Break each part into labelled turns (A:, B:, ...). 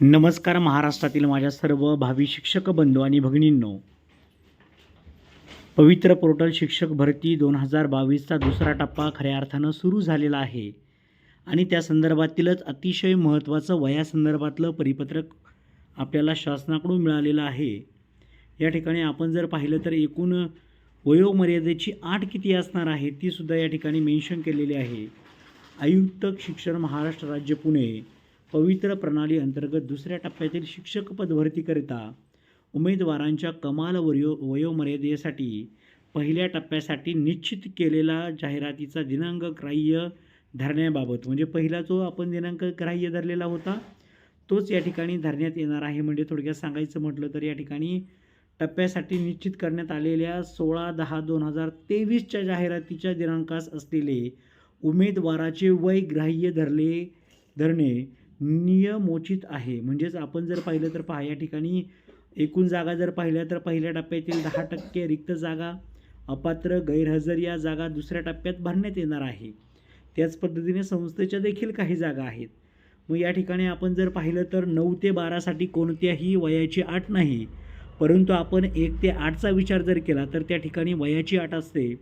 A: नमस्कार महाराष्ट्रातील माझ्या सर्व भावी शिक्षक बंधू आणि भगिनींनो. पवित्र पोर्टल शिक्षक भरती दोन हजार बावीसचा दुसरा टप्पा खऱ्या अर्थानं सुरू झालेला आहे आणि त्या संदर्भातीलच अतिशय महत्त्वाचं वयासंदर्भातलं परिपत्रक आपल्याला शासनाकडून मिळालेलं आहे. या ठिकाणी आपण जर पाहिलं तर एकूण वयोमर्यादेची आठ किती असणार आहे ती सुद्धा या ठिकाणी मेन्शन केलेली आहे. आयुक्त शिक्षण महाराष्ट्र राज्य पुणे. पवित्र प्रणाली अंतर्गत दुसऱ्या टप्प्यातील शिक्षक पदभरतीकरिता उमेदवारांच्या कमाल वयो वयोमर्यादेसाठी पहिल्या टप्प्यासाठी निश्चित केलेला जाहिरातीचा दिनांक ग्राह्य धरण्याबाबत म्हणजे पहिला जो आपण दिनांक ग्राह्य धरलेला होता तोच या ठिकाणी धरण्यात येणार आहे. म्हणजे थोडक्यात सांगायचं म्हटलं तर या ठिकाणी टप्प्यासाठी निश्चित करण्यात आलेल्या सोळा दहा दोन हजार तेवीसच्या जाहिरातीच्या दिनांकास असलेले उमेदवाराचे वय ग्राह्य धरले धरणे नियमोचित आहे. म्हणजेच आपण जर पाहिलं तर पहा या ठिकाणी एकूण जागा जर पाहिल्या तर पहिल्या टप्प्यातील दहा टक्के रिक्त जागा अपात्र गैरहजर या जागा दुसऱ्या टप्प्यात भरण्यात येणार आहे. त्याच पद्धतीने संस्थेच्या देखील काही जागा आहेत. मग या ठिकाणी आपण जर पाहिलं तर नऊ ते बारासाठी कोणत्याही वयाची आठ नाही परंतु आपण एक ते आठचा विचार जर केला तर त्या ठिकाणी वयाची आठ असते.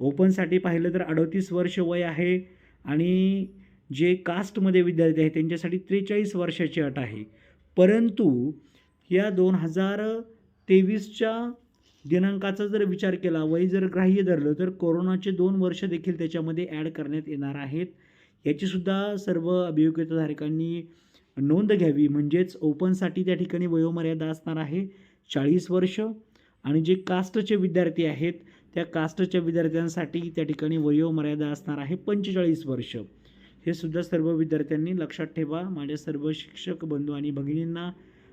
A: ओपनसाठी पाहिलं तर अडतीस वर्ष वय आहे आणि जे कास्टमध्ये विद्यार्थी आहेत त्यांच्यासाठी त्रेचाळीस वर्षाची अट आहे. परंतु या दोन हजार तेवीसच्या दिनांकाचा जर विचार केला वय जर ग्राह्य धरलं तर कोरोनाचे दोन वर्ष देखील त्याच्यामध्ये ॲड करण्यात येणार आहेत. याचीसुद्धा सर्व अभियोग्यताधारकांनी नोंद घ्यावी. म्हणजेच ओपनसाठी त्या ठिकाणी वयोमर्यादा असणार आहे चाळीस वर्ष. आणि जे कास्टचे विद्यार्थी आहेत त्या कास्टच्या विद्यार्थ्यांसाठी त्या ठिकाणी वयोमर्यादा असणार आहे पंचेचाळीस वर्ष. हे सुद्धा सर्व विद्यार्थ्यांनी लक्षात ठेवा. माझ्या सर्व शिक्षक बंधू आणि भगिनींना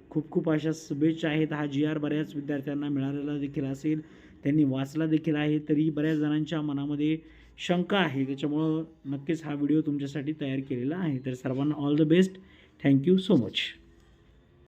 A: खूप खूप अशा शुभेच्छा आहेत. हा जी आर बऱ्याच विद्यार्थ्यांना मिळालेला देखील असेल. त्यांनी वाचला देखील आहे. तरी बऱ्याच जणांच्या मनामध्ये शंका आहे. त्याच्यामुळं नक्कीच हा व्हिडिओ तुमच्यासाठी तयार केलेला आहे. तर सर्वांना all the best. Thank you so much.